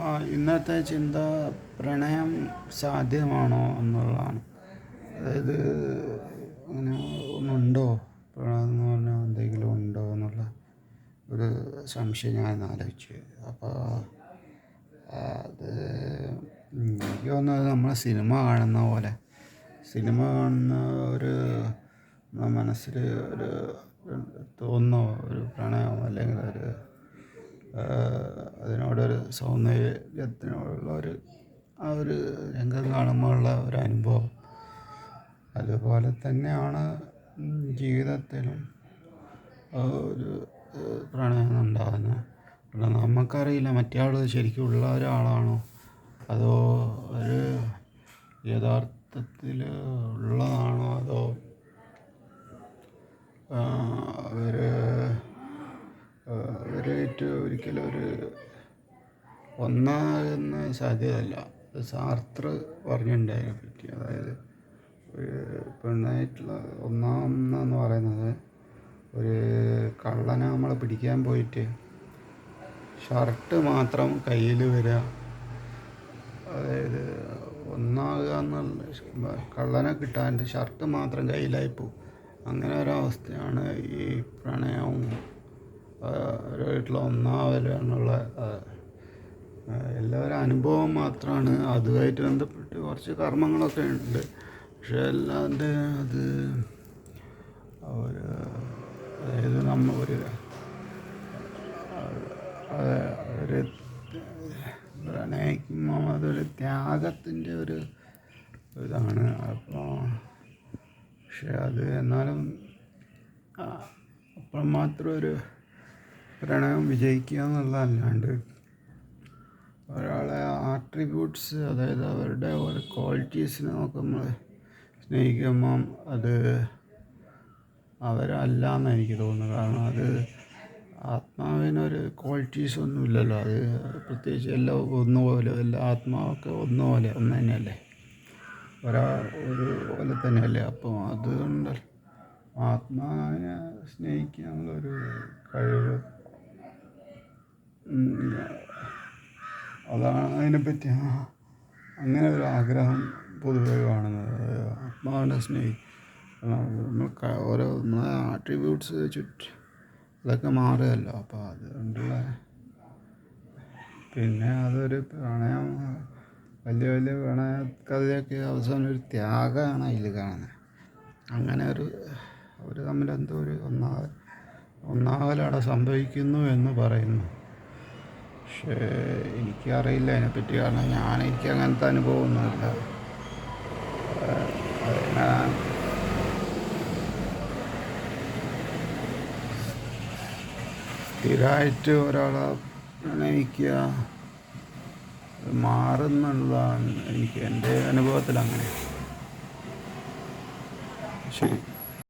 ഇന്നത്തെ ചിന്ത പ്രണയം സാധ്യമാണോ എന്നുള്ളതാണ്. അതായത് അങ്ങനെ ഒന്നുണ്ടോ? പ്രണയം എന്ന് പറഞ്ഞാൽ എന്തെങ്കിലും ഉണ്ടോ എന്നുള്ള ഒരു സംശയം ഞാൻ ആലോചിച്ചു. അപ്പോൾ അത് എനിക്ക് തോന്നുന്നത് നമ്മൾ സിനിമ കാണുന്ന പോലെ സിനിമ കാണുന്ന ഒരു മനസ്സിൽ ഒരു തോന്നോ ഒരു പ്രണയം അല്ലെങ്കിൽ ഒരു അതിനോടൊരു സൗന്ദര്യത്തിനോടുള്ള ഒരു ആ ഒരു രംഗം കാണുമ്പോൾ ഉള്ള ഒരു അനുഭവം. അതുപോലെ തന്നെയാണ് ജീവിതത്തിലും ഒരു പ്രണയം ഉണ്ടാകുന്നത്. നമുക്കറിയില്ല ശരിക്കും ഉള്ള ഒരാളാണോ? അതോ ഒരു യഥാർത്ഥത്തിൽ ഉള്ളതാണോ അതോ അവർ അവരായിട്ട് ഒരിക്കലും ഒരു ഒന്നാകുന്ന സാധ്യതയല്ല. സാർത്ര പറഞ്ഞിട്ടുണ്ട് അതായത് ഒരു പെണ്ണായിട്ടുള്ള ഒന്നാമെന്ന് പറയുന്നത് ഒരു കള്ളനെ നമ്മൾ പിടിക്കാൻ പോയിട്ട് ഷർട്ട് മാത്രം കയ്യിൽ വരിക അതായത് ഒന്നാകുക എന്നുള്ള കള്ളനെ കിട്ടാണ്ട് ഷർട്ട് മാത്രം കയ്യിലായി പോകും അങ്ങനെ ഒരവസ്ഥയാണ് ഈ പ്രണയവും അവരുമായിട്ടുള്ള വീട്ടിൽ ആ, എല്ലാവരും അനുഭവം മാത്രമാണ് അതുമായിട്ട് ബന്ധപ്പെട്ട് കുറച്ച് കർമ്മങ്ങളൊക്കെ ഉണ്ട്. പക്ഷേ അല്ലാണ്ട് അത് ഒരു അതായത് നമ്മ ഒരു ഒരു പ്രണയിക്കുമ്പോൾ അതൊരു ത്യാഗത്തിന്റെ ഒരു ഇതാണ്. അപ്പോൾ പക്ഷെ അത് എന്നാലും അപ്പുറം മാത്രം ഒരു പ്രണയം വിജയിക്കുക എന്നുള്ളതല്ലാണ്ട് ഒരാളെ ആട്രിബ്യൂട്ട്സ് അതായത് അവരുടെ ഓരോ ക്വാളിറ്റീസിനെ നോക്കുമ്പോൾ സ്നേഹിക്കുമ്പം അത് അവരല്ല എന്ന് എനിക്ക് തോന്നുന്നു കാരണം അത് ആത്മാവിനൊരു ക്വാളിറ്റീസ് ഒന്നുമില്ലല്ലോ. അത് പ്രത്യേകിച്ച് എല്ലാം ഒന്നുപോലെ എല്ലാ ആത്മാവൊക്കെ ഒന്നുപോലെ ഒന്ന് തന്നെയല്ലേ? ഒരാ ഒരു പോലെ തന്നെയല്ലേ? അപ്പോൾ അതുകൊണ്ട് ആത്മാവിനെ സ്നേഹിക്കാനുള്ളൊരു കഴിവ് അതാണ് അതിനെപ്പറ്റി അങ്ങനെ ഒരു ആഗ്രഹം പൊതുവേ കാണുന്നത്. ആത്മാവിനെ സ്നേഹി ഓരോ നമ്മളെ ആട്രിബ്യൂട്ട്സ് ചുറ്റ് അതൊക്കെ മാറുകയല്ലോ. അപ്പോൾ അതുകൊണ്ടുള്ള പിന്നെ അതൊരു പ്രണയം വലിയ വലിയ പ്രണയ കഥയൊക്കെ അവസാനം ഒരു ത്യാഗമാണ് അതിൽ കാണുന്നത്. അങ്ങനെ ഒരു അവർ തമ്മിൽ എന്തോ ഒരു ഒന്നാ ഒന്നാകലവിടെ സംഭവിക്കുന്നു എന്ന് പറയുന്നു. പക്ഷേ എനിക്കറിയില്ല. അതിനെപ്പറ്റി കാരണം ഞാൻ എനിക്ക് അങ്ങനത്തെ അനുഭവമൊന്നുമില്ല. സ്ഥിരമായിട്ട് ഒരാളെ എനിക്ക് മാറുന്നുള്ളതാണ് എനിക്ക് എന്റെ അനുഭവത്തിൽ അങ്ങനെ. ശരി.